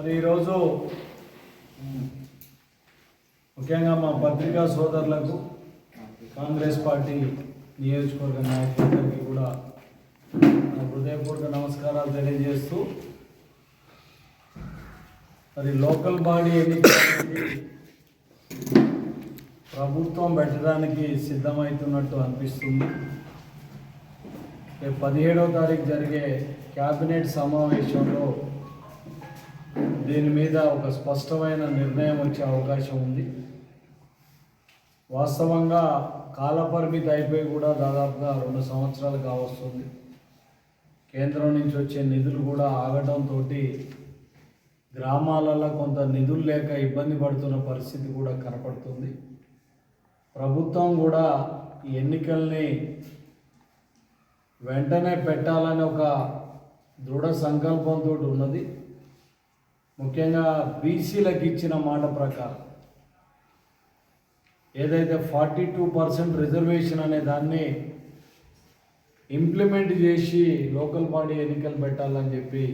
మరి ఈరోజు ముఖ్యంగా మా పత్రికా సోదరులకు కాంగ్రెస్ పార్టీ నియోజకవర్గ నాయకులందరికీ కూడా నా హృదయపూర్వక నమస్కారాలు తెలియజేస్తూ మరి లోకల్ బాడీ ఎన్నికలకి ప్రభుత్వం పెట్టడానికి సిద్ధమవుతున్నట్టు అనిపిస్తుంది. రేపు పదిహేడవ తారీఖు జరిగే క్యాబినెట్ సమావేశంలో దీని మీద ఒక స్పష్టమైన నిర్ణయం వచ్చే అవకాశం ఉంది. వాస్తవంగా కాలపరిమితి అయిపోయి కూడా దాదాపుగా రెండు సంవత్సరాలు కావస్తుంది. కేంద్రం నుంచి వచ్చే నిధులు కూడా ఆగడంతో గ్రామాలలో కొంత నిధులు లేక ఇబ్బంది పడుతున్న పరిస్థితి కూడా కనపడుతుంది. ప్రభుత్వం కూడా ఈ ఎన్నికల్ని వెంటనే పెట్టాలని ఒక దృఢ సంకల్పంతో ఉన్నది. ముఖ్యంగా బీసీలకు ఇచ్చిన మాట ప్రకారం ఏదైతే ఫార్టీ టూ పర్సెంట్ రిజర్వేషన్ అనే దాన్ని ఇంప్లిమెంట్ చేసి లోకల్ బాడీ ఎన్నికలు పెట్టాలని చెప్పి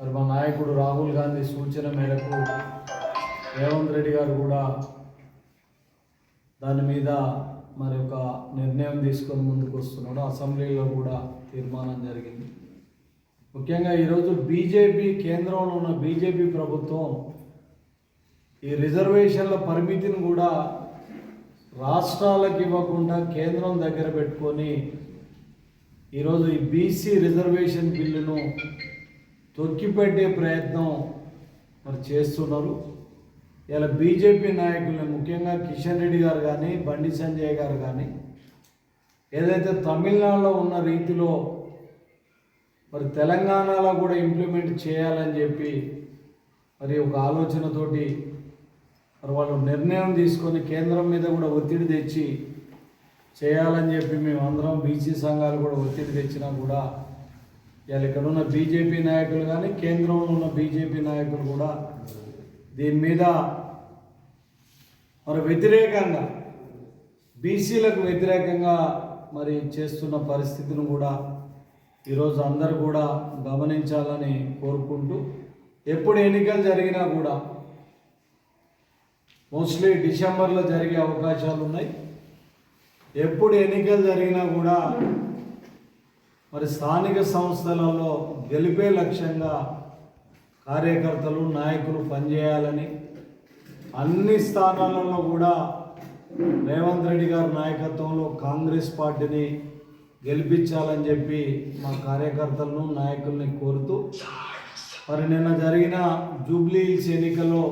మరి మా నాయకుడు రాహుల్ గాంధీ సూచన మేరకు రేవంత్ రెడ్డి గారు కూడా దాని మీద మరి ఒక నిర్ణయం తీసుకొని ముందుకు వస్తున్నాడు. అసెంబ్లీలో కూడా తీర్మానం జరిగింది. ముఖ్యంగా ఈరోజు బీజేపీ కేంద్రంలో ఉన్న బీజేపీ ప్రభుత్వం ఈ రిజర్వేషన్ల పరిమితిని కూడా రాష్ట్రాలకు ఇవ్వకుండా కేంద్రం దగ్గర పెట్టుకొని ఈరోజు ఈ బీసీ రిజర్వేషన్ బిల్లును తొక్కిపెట్టే ప్రయత్నం మరి చేస్తున్నారు. ఇలా బీజేపీ నాయకులు ముఖ్యంగా కిషన్ రెడ్డి గారు కానీ బండి సంజయ్ గారు కానీ ఏదైతే తమిళనాడులో ఉన్న రీతిలో మరి తెలంగాణలో కూడా ఇంప్లిమెంట్ చేయాలని చెప్పి మరి ఒక ఆలోచనతోటి మరి వాళ్ళు నిర్ణయం తీసుకొని కేంద్రం మీద కూడా ఒత్తిడి తెచ్చి చేయాలని చెప్పి మేము అందరం బీసీ సంఘాలు కూడా ఒత్తిడి తెచ్చినా కూడా ఇవాళ ఇక్కడ ఉన్న బీజేపీ నాయకులు కానీ కేంద్రంలో ఉన్న బీజేపీ నాయకులు కూడా దీని మీద మరి వ్యతిరేకంగా బీసీలకు వ్యతిరేకంగా మరి చేస్తున్న పరిస్థితిని కూడా ఈరోజు అందరూ కూడా గమనించాలని కోరుకుంటూ ఎప్పుడు ఎన్నికలు జరిగినా కూడా మోస్ట్లీ డిసెంబర్లో జరిగే అవకాశాలు ఉన్నాయి. ఎప్పుడు ఎన్నికలు జరిగినా కూడా మరి స్థానిక సంస్థలలో గెలిపే లక్ష్యంగా కార్యకర్తలు నాయకులు పనిచేయాలని అన్ని స్థానాలలో కూడా రేవంత్ రెడ్డి గారి నాయకత్వంలో కాంగ్రెస్ పార్టీని గెలిపించాలని చెప్పి మా కార్యకర్తలను నాయకుల్ని కోరుతూ మరి నిన్న జరిగిన జూబ్లీ హిల్స్ ఎన్నికల్లో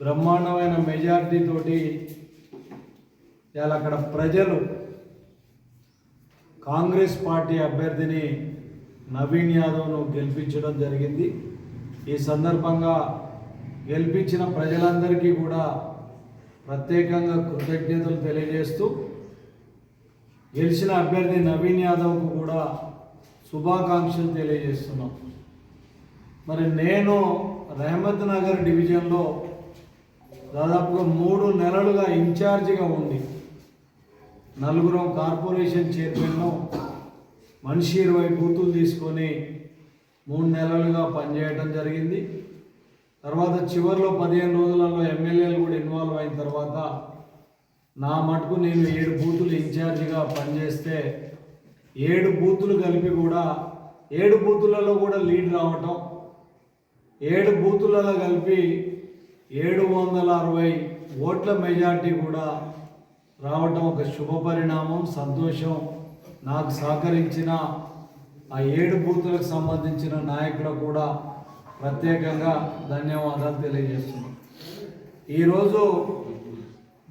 బ్రహ్మాండమైన మెజార్టీతోటి ఇవాళ అక్కడ ప్రజలు కాంగ్రెస్ పార్టీ అభ్యర్థిని నవీన్ యాదవ్ను గెలిపించడం జరిగింది. ఈ సందర్భంగా గెలిపించిన ప్రజలందరికీ కూడా ప్రత్యేకంగా కృతజ్ఞతలు తెలియజేస్తూ గెలిచిన అభ్యర్థి నవీన్ యాదవ్కు కూడా శుభాకాంక్షలు తెలియజేస్తున్నాం. మరి నేను రహమత్ నగర్ డివిజన్లో దాదాపుగా మూడు నెలలుగా ఇన్ఛార్జిగా ఉంది నలుగురం కార్పొరేషన్ చైర్మన్ను మనిషి ఇరవై బూతులు తీసుకొని మూడు నెలలుగా పనిచేయడం జరిగింది. తర్వాత చివరిలో పదిహేను రోజులలో ఎమ్మెల్యేలు కూడా ఇన్వాల్వ్ అయిన తర్వాత నా మటుకు నేను ఏడు బూతులు ఇన్ఛార్జిగా పనిచేస్తే ఏడు బూతులు కలిపి కూడా ఏడు బూతులలో కూడా లీడ్ రావటం ఏడు బూతులలో కలిపి ఏడు వందల అరవై ఓట్ల మెజార్టీ కూడా రావటం ఒక శుభ పరిణామం సంతోషం. నాకు సహకరించిన ఆ ఏడు బూతులకు సంబంధించిన నాయకులకు కూడా ప్రత్యేకంగా ధన్యవాదాలు తెలియజేస్తున్నాను. ఈరోజు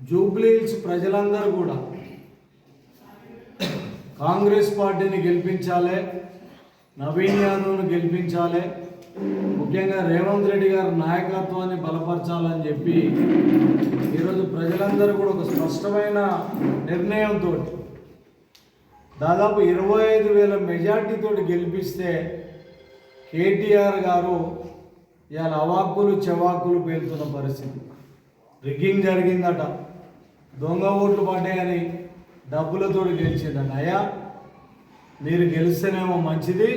జూబ్లీహిల్స్ ప్రజలందరూ కూడా కాంగ్రెస్ పార్టీని గెలిపించాలి నవీన్ యాదవ్ను గెలిపించాలి ముఖ్యంగా రేవంత్ రెడ్డి గారి నాయకత్వాన్ని బలపరచాలని చెప్పి ఈరోజు ప్రజలందరూ కూడా ఒక స్పష్టమైన నిర్ణయంతో దాదాపు ఇరవై ఐదు వేల మెజార్టీతో గెలిపిస్తే కేటీఆర్ గారు ఇవాళ అవాక్కులు చెవాకులు పేలుతున్న పరిస్థితి. రిగ్గింగ్ జరిగిందట. దొంగ ఓట్లు పడ్డాయని డబ్బులతో గెలిచిందండి. అయ్యా మీరు గెలిస్తేనేమో మంచిది.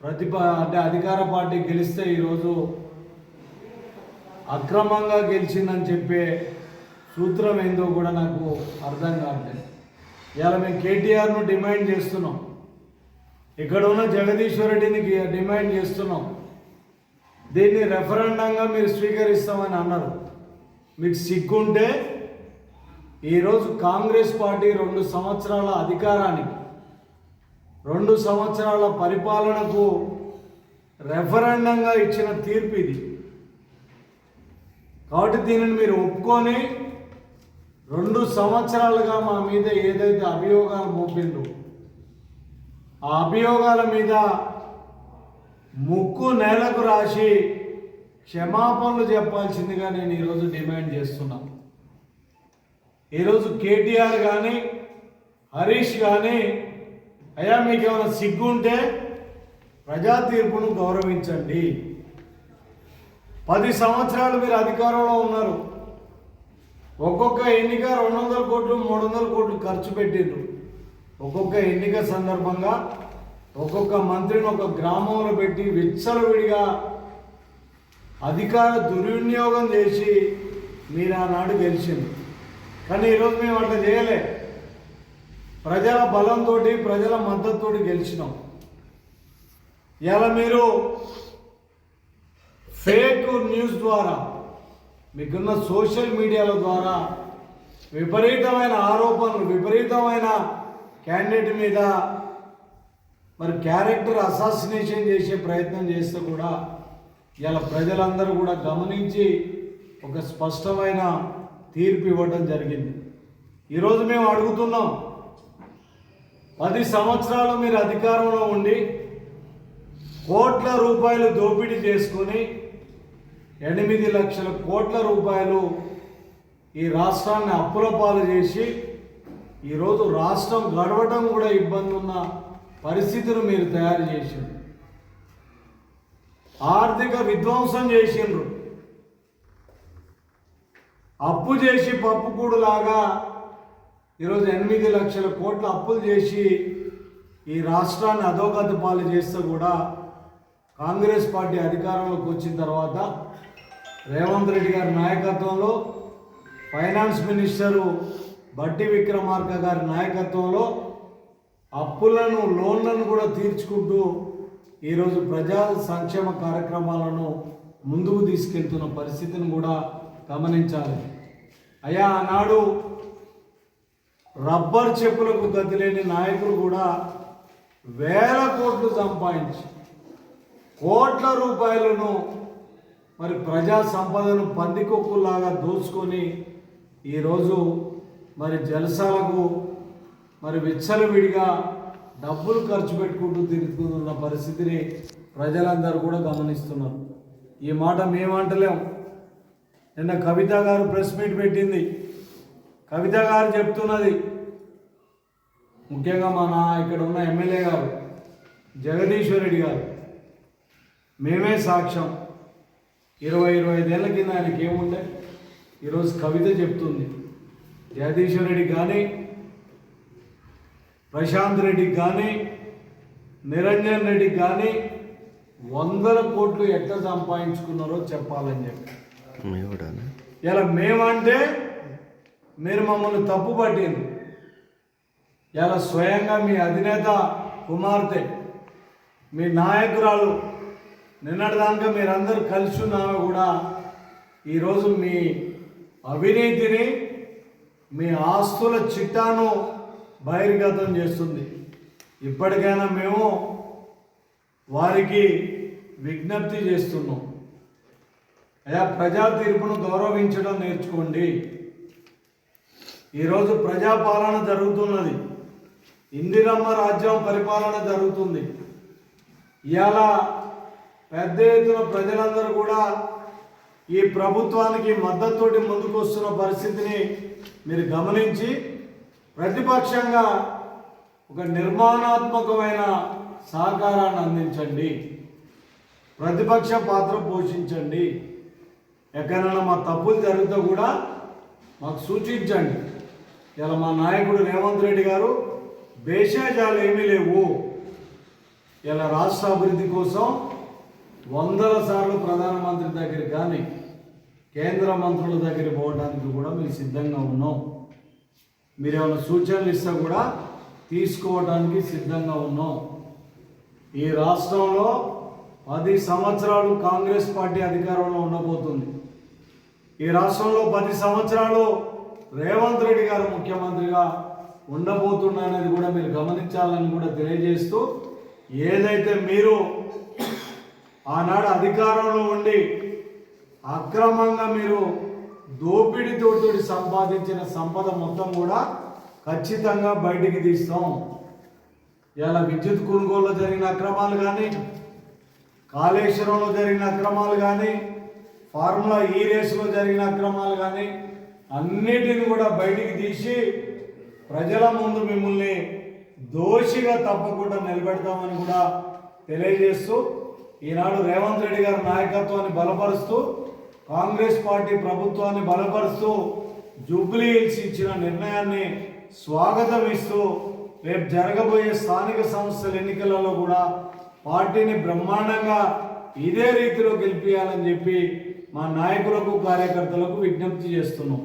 ప్రతిప అంటే అధికార పార్టీ గెలిస్తే ఈరోజు అక్రమంగా గెలిచిందని చెప్పే సూత్రం ఏందో కూడా నాకు అర్థం కావట్లేదు. ఇవాళ మేము కేటీఆర్ను డిమాండ్ చేస్తున్నాం. ఇక్కడ ఉన్న జగదీశ్వర్ రెడ్డిని డిమాండ్ చేస్తున్నాం. దీన్ని రెఫరెండంగా మీరు స్వీకరిస్తామని అన్నారు. మీకు సిగ్గుంటే ఈరోజు కాంగ్రెస్ పార్టీ రెండు సంవత్సరాల అధికారానికి రెండు సంవత్సరాల పరిపాలనకు రెఫరెండంగా ఇచ్చిన తీర్పు ఇది. కాబట్టి దీనిని మీరు ఒప్పుకొని రెండు సంవత్సరాలుగా మా మీద ఏదైతే అభియోగాలు మోపిందో ఆ అభియోగాల మీద ముక్కు నేలకు రాసి క్షమాపణలు చెప్పాల్సిందిగా నేను ఈరోజు డిమాండ్ చేస్తున్నాను. ఈరోజు కేటీఆర్ కానీ హరీష్ కానీ అయ్యా మీకు ఏమైనా సిగ్గుంటే ప్రజా తీర్పును గౌరవించండి. పది సంవత్సరాలు మీరు అధికారంలో ఉన్నారు. ఒక్కొక్క ఎన్నిక రెండు వందల కోట్లు మూడు వందల కోట్లు ఖర్చు పెట్టిండ్రు ఒక్కొక్క ఎన్నిక సందర్భంగా ఒక్కొక్క మంత్రిని ఒక గ్రామంలో పెట్టి విచ్చలవిడిగా అధికార దుర్వినియోగం చేసి మీరు ఆనాడు గెలిచింది కానీ ఈరోజు మేము అట్లా చేయలే. ప్రజల బలంతో ప్రజల మద్దతుతో గెలిచినాం. ఇలా మీరు ఫేక్ న్యూస్ ద్వారా మీకున్న సోషల్ మీడియాల ద్వారా విపరీతమైన ఆరోపణలు విపరీతమైన క్యాండిడేట్ మీద మరి క్యారెక్టర్ అసాసినేషన్ చేసే ప్రయత్నం చేస్తే కూడా ఇలా ప్రజలందరూ కూడా గమనించి ఒక స్పష్టమైన తీర్పు ఇవ్వడం జరిగింది. ఈరోజు మేము అడుగుతున్నాం పది సంవత్సరాలు మీరు అధికారంలో ఉండి కోట్ల రూపాయలు దోపిడీ చేసుకొని ఎనిమిది లక్షల కోట్ల రూపాయలు ఈ రాష్ట్రాన్ని అప్పుల పాలు చేసి ఈరోజు రాష్ట్రం గడవటం కూడా ఇబ్బంది ఉన్న పరిస్థితిని మీరు తయారు చేసిండ్రు. ఆర్థిక విధ్వంసం చేసిండ్రు. అప్పు చేసి పప్పుకూడులాగా ఈరోజు ఎనిమిది లక్షల కోట్ల అప్పులు చేసి ఈ రాష్ట్రాన్ని అధోగతి పాలు చేస్తే కూడా కాంగ్రెస్ పార్టీ అధికారంలోకి వచ్చిన తర్వాత రేవంత్ రెడ్డి గారి నాయకత్వంలో ఫైనాన్స్ మినిస్టరు బట్టి విక్రమార్క గారి నాయకత్వంలో అప్పులను లోన్లను కూడా తీర్చుకుంటూ ఈరోజు ప్రజా సంక్షేమ కార్యక్రమాలను ముందుకు తీసుకెళ్తున్న పరిస్థితిని కూడా గమనించాలి. అయ్యా ఆనాడు రబ్బర్ చెప్పులకు గతిలేని నాయకులు కూడా వేల కోట్లు సంపాదించి కోట్ల రూపాయలను మరి ప్రజా సంపదను పందికొక్కులాగా దోచుకొని ఈరోజు మరి జలసాలకు మరి విచ్చలవిడిగా డబ్బులు ఖర్చు పెట్టుకుంటూ తిరుగుతున్న పరిస్థితిని ప్రజలందరూ కూడా గమనిస్తున్నారు. ఈ మాట మేమంటలేము నిన్న కవిత గారు ప్రెస్ మీట్ పెట్టింది. కవిత గారు చెప్తున్నది. ముఖ్యంగా మన ఇక్కడ ఉన్న ఎమ్మెల్యే గారు జగదీశ్వర్ రెడ్డి గారు మేమే సాక్ష్యం. ఇరవై ఇరవై ఐదేళ్ళ కింద ఆయనకి ఏముండే? ఈరోజు కవిత చెప్తుంది. జగదీశ్వర్ రెడ్డి కానీ ప్రశాంత్ రెడ్డికి కానీ నిరంజన్ రెడ్డికి కానీ వందల కోట్లు ఎట్లా సంపాదించుకున్నారో చెప్పాలని చెప్పి. ఇలా మేమంటే మీరు మమ్మల్ని తప్పు పట్టింది ఇలా స్వయంగా మీ అధినేత కుమార్తె మీ నాయకురాలు నిన్నటిదాకా మీరందరూ కలిసి ఉన్నామే కూడా ఈరోజు మీ అవినీతిని మీ ఆస్తుల చిట్టాను బహిర్గతం చేస్తుంది. ఇప్పటికైనా మేము వారికి విజ్ఞప్తి చేస్తున్నాం. అయా ప్రజా తీర్పును గౌరవించడం నేర్చుకోండి. ఈరోజు ప్రజాపాలన జరుగుతున్నది. ఇందిరమ్మ రాజ్యం పరిపాలన జరుగుతుంది. ఇవాళ పెద్ద ఎత్తున ప్రజలందరూ కూడా ఈ ప్రభుత్వానికి మద్దతుతోటి ముందుకొస్తున్న పరిస్థితిని మీరు గమనించి ప్రతిపక్షంగా ఒక నిర్మాణాత్మకమైన సహకారాన్ని అందించండి. ప్రతిపక్ష పాత్ర పోషించండి. ఎక్కడైనా మా తప్పులు జరిగితే కూడా మాకు సూచించండి. ఇలా మా నాయకుడు రేవంత్ రెడ్డి గారు భేషజాలు ఏమీ లేవు. ఇలా రాష్ట్ర అభివృద్ధి కోసం వందల సార్లు ప్రధానమంత్రి దగ్గర కానీ కేంద్ర మంత్రుల దగ్గర పోవడానికి కూడా మేము సిద్ధంగా ఉన్నాం. మీరు ఏమైనా సూచనలు ఇస్తే కూడా తీసుకోవడానికి సిద్ధంగా ఉన్నాం. ఈ రాష్ట్రంలో పది సంవత్సరాలు కాంగ్రెస్ పార్టీ అధికారంలో ఉండబోతుంది. ఈ రాష్ట్రంలో పది సంవత్సరాలు రేవంత్ రెడ్డి గారు ముఖ్యమంత్రిగా ఉండబోతున్నానని కూడా మీరు గమనించాలని కూడా తెలియజేస్తూ ఏదైతే మీరు ఆనాడు అధికారంలో ఉండి అక్రమంగా మీరు దోపిడితో సంపాదించిన సంపద మొత్తం కూడా ఖచ్చితంగా బయటికి తీస్తాం. ఇలా విద్యుత్ కొనుగోలులో జరిగిన అక్రమాలు కానీ కాళేశ్వరంలో జరిగిన అక్రమాలు కానీ ఫార్ములా ఈ రేసులో జరిగిన అక్రమాలు కానీ అన్నిటిని కూడా బయటికి తీసి ప్రజల ముందు మిమ్మల్ని దోషిగా తప్పకుండా నిలబెడతామని కూడా తెలియజేస్తూ ఈనాడు రేవంత్ రెడ్డి గారి నాయకత్వాన్ని బలపరుస్తూ కాంగ్రెస్ పార్టీ ప్రభుత్వాన్ని బలపరుస్తూ జూబ్లీ హిల్స్ ఇచ్చిన నిర్ణయాన్ని స్వాగతం ఇస్తూ రేపు జరగబోయే స్థానిక సంస్థల ఎన్నికలలో కూడా పార్టీని బ్రహ్మాండంగా ఇదే రీతిలో గెలిపించాలని చెప్పి మా నాయకులకు కార్యకర్తలకు విజ్ఞప్తి చేస్తున్నాం.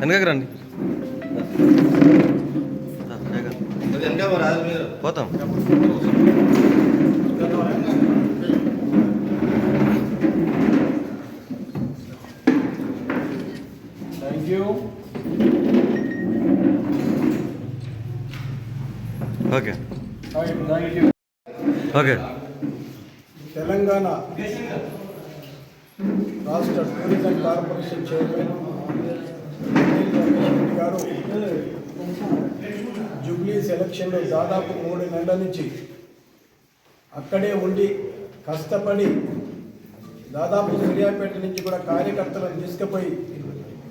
వెనకకి రండి. వెనక రాదు మీరు. పోతాం. ఓకే. ఓకే. తెలంగాణ రాష్ట్ర టూరిజం కార్పొరేషన్ చైర్మన్ గారు జూబ్లీ సెలక్షన్లో దాదాపు మూడు నెలల నుంచి అక్కడే ఉండి కష్టపడి దాదాపు సూర్యాపేట నుంచి కూడా కార్యకర్తలను తీసుకుపోయి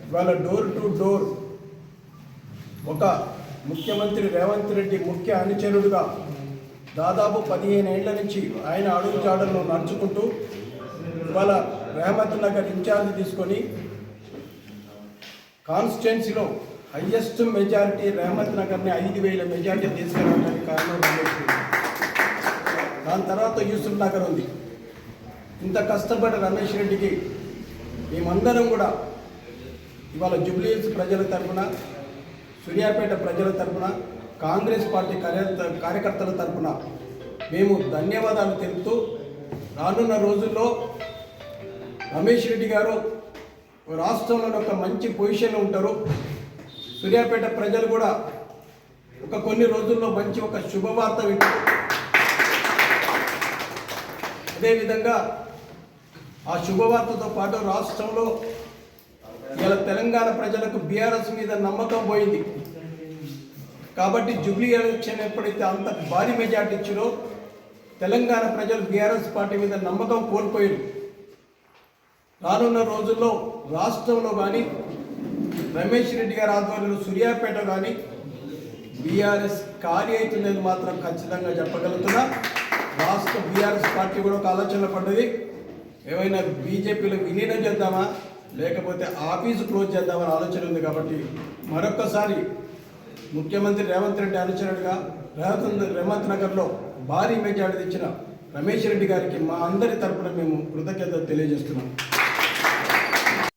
ఇవాళ డోర్ టు డోర్ ఒక ముఖ్యమంత్రి రేవంత్ రెడ్డి ముఖ్య అనుచరుడుగా దాదాపు పదిహేను ఏళ్ళ నుంచి ఆయన అడుగు జాడల్లో నడుచుకుంటూ ఇవాళ రేహమత్ నగర్ ఇన్ఛార్జ్ తీసుకొని కాన్స్టిట్యున్సీలో హయ్యెస్ట్ మెజారిటీ రేహమత్ నగర్ని ఐదు వేల మెజారిటీ తీసుకురావడానికి కారణం దాని తర్వాత యూసుఫ్ నగర్ ఉంది. ఇంత కష్టపడి రమేష్ రెడ్డికి మేమందరం కూడా ఇవాళ జూబ్లీహిల్స్ ప్రజల తరఫున సూర్యాపేట ప్రజల తరపున కాంగ్రెస్ పార్టీ కార్య కార్యకర్తల తరపున మేము ధన్యవాదాలు తెలుపుతూ రానున్న రోజుల్లో రమేష్ రెడ్డి గారు రాష్ట్రంలో ఒక మంచి పొజిషన్లో ఉంటారు. సూర్యాపేట ప్రజలు కూడా ఒక కొన్ని రోజుల్లో మంచి ఒక శుభవార్త వింటారు. అదేవిధంగా ఆ శుభవార్తతో పాటు రాష్ట్రంలో ఇలా తెలంగాణ ప్రజలకు బీఆర్ఎస్ మీద నమ్మకం పోయింది. కాబట్టి జూబ్లీ ఎలక్షన్ ఎప్పుడైతే అంత భారీ మెజార్టీ ఇచ్చారో తెలంగాణ ప్రజలు బీఆర్ఎస్ పార్టీ మీద నమ్మకం కోల్పోయారు. రానున్న రోజుల్లో రాష్ట్రంలో కానీ రమేష్ రెడ్డి గారి ఆధ్వర్యంలో సూర్యాపేట కానీ బీఆర్ఎస్ ఖాళీ అవుతుందని మాత్రం ఖచ్చితంగా చెప్పగలుగుతున్నా. రాష్ట్ర బీఆర్ఎస్ పార్టీ కూడా ఒక ఆలోచన పడ్డది. ఏమైనా బీజేపీలో విలీనం చేద్దామా? లేకపోతే ఆఫీసు క్లోజ్ చేద్దామని ఆలోచన ఉంది కాబట్టి మరొక్కసారి ముఖ్యమంత్రి రేవంత్ రెడ్డి అనుచరుడుగా రేవంత్ రేవంత్ నగర్లో భారీ మెజార్టీ ఇచ్చిన రమేష్ రెడ్డి గారికి మా అందరి తరపున మేము కృతజ్ఞత తెలియజేస్తున్నాం.